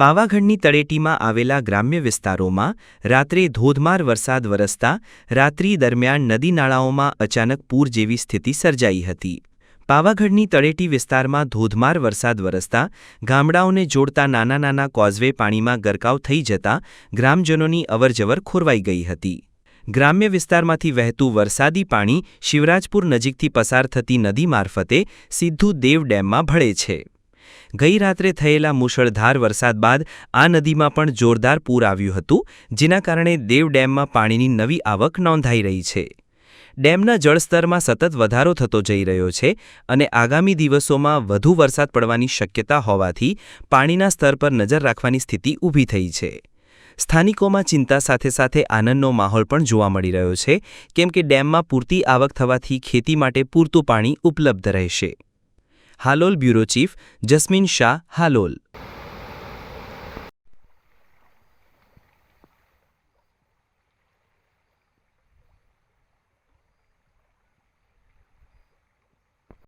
પાવાગઢની તળેટીમાં આવેલા ગ્રામ્ય વિસ્તારોમાં રાત્રે ધોધમાર વરસાદ વરસતા રાત્રિ દરમિયાન નદી નાળાઓમાં અચાનક પૂર જેવી સ્થિતિ સર્જાઈ હતી. પાવાગઢની તળેટી વિસ્તારમાં ધોધમાર વરસાદ વરસતા ગામડાઓને જોડતા નાના નાના કોઝવે પાણીમાં ગરકાવ થઈ જતા ગ્રામજનોની અવરજવર ખોરવાઈ ગઈ હતી. ગ્રામ્ય વિસ્તારમાંથી વહેતું વરસાદી પાણી શિવરાજપુર નજીકથી પસાર થતી નદી મારફતે સીધું દેવ ડેમમાં ભળે છે. ગઈ રાત્રે થયેલા મુશળધાર વરસાદ બાદ આ નદીમાં પણ જોરદાર પૂર આવ્યું હતું, જેના કારણે દેવ ડેમમાં પાણીની નવી આવક નોંધાઈ રહી છે. ડેમના જળસ્તરમાં સતત વધારો થતો જઈ રહ્યો છે અને આગામી દિવસોમાં વધુ વરસાદ પડવાની શક્યતા હોવાથી પાણીના સ્તર પર નજર રાખવાની સ્થિતિ ઊભી થઈ છે. સ્થાનિકોમાં ચિંતા સાથે સાથે આનંદનો માહોલ પણ જોવા મળી રહ્યો છે, કેમ કે ડેમમાં પૂરતી આવક થવાથી ખેતી માટે પૂરતું પાણી ઉપલબ્ધ રહેશે. Halol bureau chief Jasmin Shah Halol.